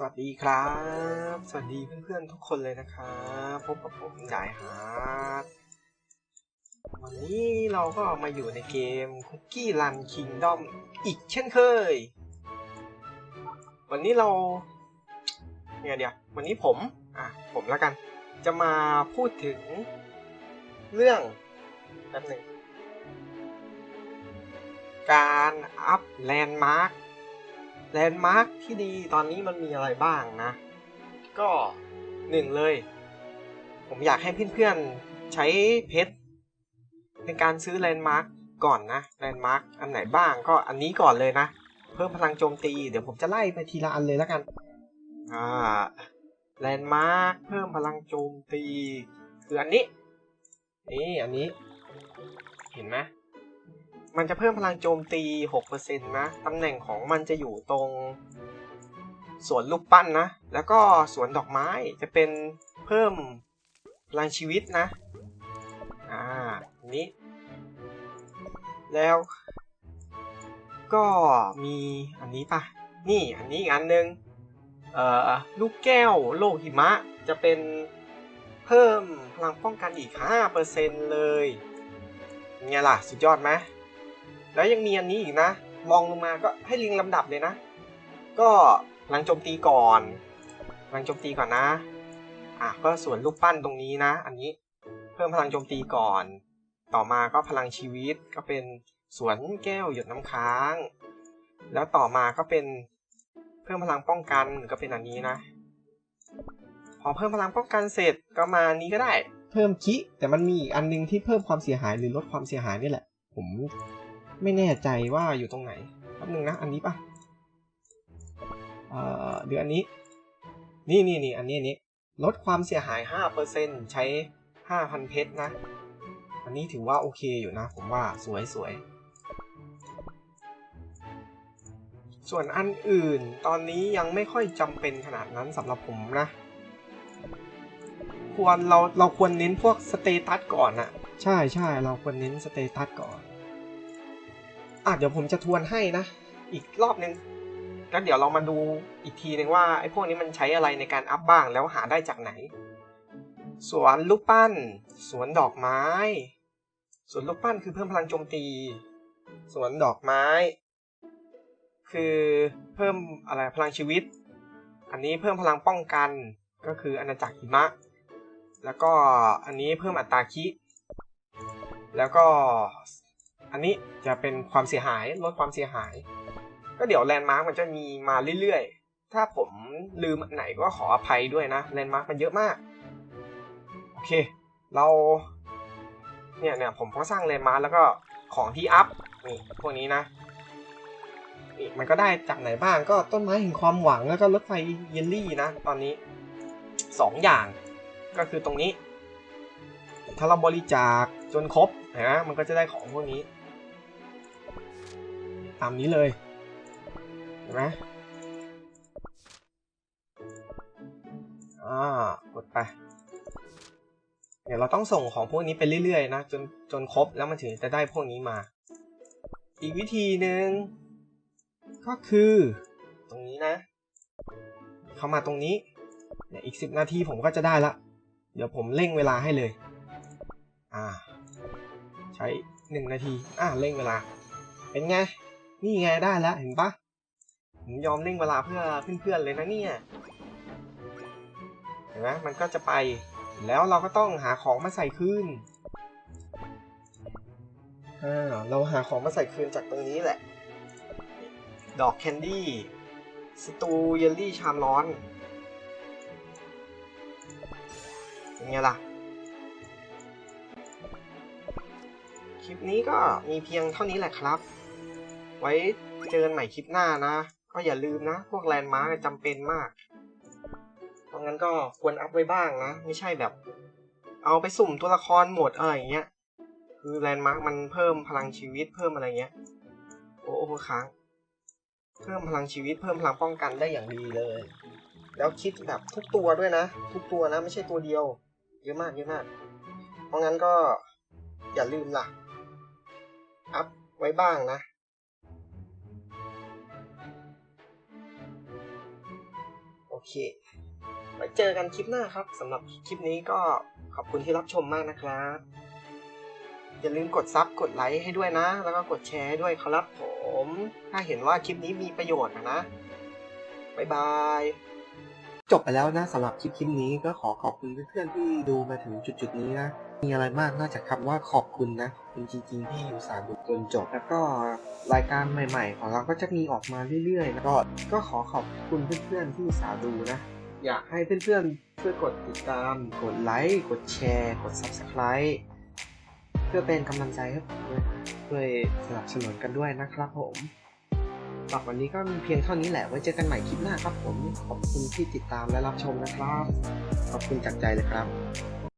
สวัสดีครับ สวัสดีเพื่อนๆทุกคนเลยนะครับพบกับผมยายฮาร์ดวันนี้เราก็มาอยู่ในเกม Cookie Run Kingdom อีกเช่นเคย วันนี้เราเนี่ยเดี๋ยววันนี้ผมอะผมแล้วกัน จะมาพูดถึงเรื่องแป๊บหนึ่งการอัพแลนด์มาร์ค แลนด์มาร์คที่ดีตอนนี้มันมีอะไรบ้างนะ ก็หนึ่งเลย ผมอยากให้เพื่อนๆใช้เพชรในการซื้อแลนด์มาร์คก่อนนะแลนด์มาร์คอันไหนบ้างก็อันนี้ก่อนเลยนะ เพิ่มพลังโจมตี เดี๋ยวผมจะไล่ไปทีละอันเลยแล้วกันอ่าแลนด์มาร์คเพิ่มพลังโจมตี คืออันนี้ นี่อันนี้ เห็นไหม มันจะเพิ่มพลังโจมตี 6%นะ ตำแหน่งของมันจะอยู่ตรงสวนลูกปั้นนะ แล้วก็สวนดอกไม้จะเป็นเพิ่มพลังชีวิตนะ อ่า นี้ แล้ว ก็มีอันนี้ปะนี่ อันนี้อีกอันหนึ่งเอ่อ ลูกแก้วโลกหิมะ จะเป็นเพิ่มพลังป้องกันอีก 5%เลยไงล่ะ สุดยอดไหม แล้วยังมีอันนี้อีกนะมองลงมาก็ให้เรียงลำดับเลยนะ ก็พลังโจมตีก่อนพลังโจมตีก่อนนะ อะก็ส่วนลูกปั้นตรงนี้นะ อันนี้เพิ่มพลังโจมตีก่อน ต่อมาก็พลังชีวิตก็เป็นสวนแก้วหยดน้ำค้าง แล้วต่อมาก็เป็นเพิ่มพลังป้องกันก็เป็นอันนี้นะ พอเพิ่มพลังป้องกันเสร็จก็มานี้ก็ได้ เพิ่มคิแต่มันมีอีกอันนึงที่เพิ่มความเสียหายหรือลดความเสียหายนี่แหละ ผม ไม่แน่ใจว่าอยู่ตรงไหนแป๊บนึงนะ อันนี้ปะเอ่อเดี๋ยวอันนี้ นี่นี่นี่อันนี้อันนี้ ลดความเสียหาย 5%ใช้ 5,000 เพชรนะ อันนี้ถือว่าโอเคอยู่นะ ผมว่าสวยสวย ส่วนอันอื่นตอนนี้ยังไม่ค่อยจำเป็นขนาดนั้นสำหรับผมนะ ควรเราเราควรเน้นพวกสเตตัสก่อนอะใช่ใช่เราควรเน้นสเตตัสก่อน อะเดี๋ยวผมจะทวนให้นะ อีกรอบนึงก็เดี๋ยวเรามาดูอีกทีนึงว่าไอ้พวกนี้มันใช้อะไรในการอัพบ้างแล้วหาได้จากไหน สวนลูกปั้น สวนดอกไม้ สวนลูกปั้นคือเพิ่มพลังโจมตี สวนดอกไม้ คือเพิ่มอะไรพลังชีวิต อันนี้เพิ่มพลังป้องกันก็คืออาณาจักรหิมะ แล้วก็อันนี้เพิ่มอัตราคิ แล้วก็ อันนี้จะเป็นความเสียหายลดความเสียหาย ก็เดี๋ยวแลนด์มาร์กมันจะมีมาเรื่อยๆ ถ้าผมลืมไหนก็ขออภัยด้วยนะแลนด์มาร์กมันเยอะมาก โอเค เรา เนี่ยเนี่ยผมก็สร้างแลนด์มาร์กแล้วก็ของที่อัพนี่พวกนี้นะนี่มันก็ได้จากไหนบ้างก็ต้นไม้แห่งความหวังแล้วก็รถไฟเยลลี่นะ ตอนนี้สองอย่างก็คือตรงนี้ ถ้าเราบริจาคจนครบนะมันก็จะได้ของพวกนี้ ตามนี้เลยเห็นไหมอ่ากดไปเดี๋ยวเราต้องส่งของพวกนี้ไปเรื่อยๆนะจนจนครบแล้วมันถึงจะได้พวกนี้มา อีกวิธีหนึ่งก็คือ ตรงนี้นะ เข้ามาตรงนี้เนี่ยวอีกสิบนาทีผมก็จะได้ละ เดี๋ยวผมเร่งเวลาให้เลย อ่า ใช้หนึ่งนาที อ่าเร่งเวลา เป็นไง นี่ไงได้แล้วเห็นปะผมยอมเร่งเวลาเพื่อเพื่อนๆเลยนะเนี่ยเห็นไหมมันก็จะไป แล้วเราก็ต้องหาของมาใส่คืนอ่าเราหาของมาใส่คืนจากตรงนี้แหละ ดอกแคนดี้สตูเยลลี่ชามร้อนเป็นไงล่ะ คลิปนี้ก็มีเพียงเท่านี้แหละครับ ไว้เจอกันใหม่คลิปหน้านะ ก็อย่าลืมนะ พวกแลนด์มาร์กจำเป็นมาก เพราะงั้นก็ควรอัพไว้บ้างนะ ไม่ใช่แบบ เอาไปสุ่มตัวละครหมดอะไรอย่างเงี้ย คือแลนด์มาร์กมันเพิ่มพลังชีวิตเพิ่มอะไรเงี้ย โอ้โหค้าง เพิ่มพลังชีวิตเพิ่มพลังป้องกันได้อย่างดีเลย แล้วคิดแบบทุกตัวด้วยนะ ทุกตัวนะ ไม่ใช่ตัวเดียว เยอะมากเยอะมาก เพราะงั้นก็อย่าลืมล่ะ อัพไว้บ้างนะ เค ไว้เจอกันคลิปหน้าครับสำหรับคลิปนี้ก็ขอบคุณที่รับชมมากนะครับ อย่าลืมกดซับกดไลค์ให้ด้วยนะ แล้วก็กดแชร์ด้วยครับผม ถ้าเห็นว่าคลิปนี้มีประโยชน์นะนะบ๊ายบายจบไปแล้วนะสำหรับคลิปคลิปนี้ก็ขอขอบคุณเพื่อนๆที่ดูมาถึงจุดๆนี้นะ มีอะไรมากนอกจากคำว่าขอบคุณนะคุณจริงๆที่อยู่สารดูจนจบ แล้วก็รายการใหม่ ๆ ของเราก็จะมีออกมาเรื่อยๆแล้วก็ก็ขอขอบคุณเพื่อนๆที่สาดูนะ อยากให้เพื่อนๆช่วยกดติดตาม กดไลค์ กดแชร์ กด Subscribe เพื่อเป็นกำลังใจให้ผมด้วยนะช่วยสนับสนุนกันด้วยนะครับผมสำหรับวันนี้ก็มีเพียงเท่านี้แหละ ไว้เจอกันใหม่คลิปหน้าครับผม ขอบคุณที่ติดตามและรับชมนะครับ ขอบคุณจากใจเลยครับ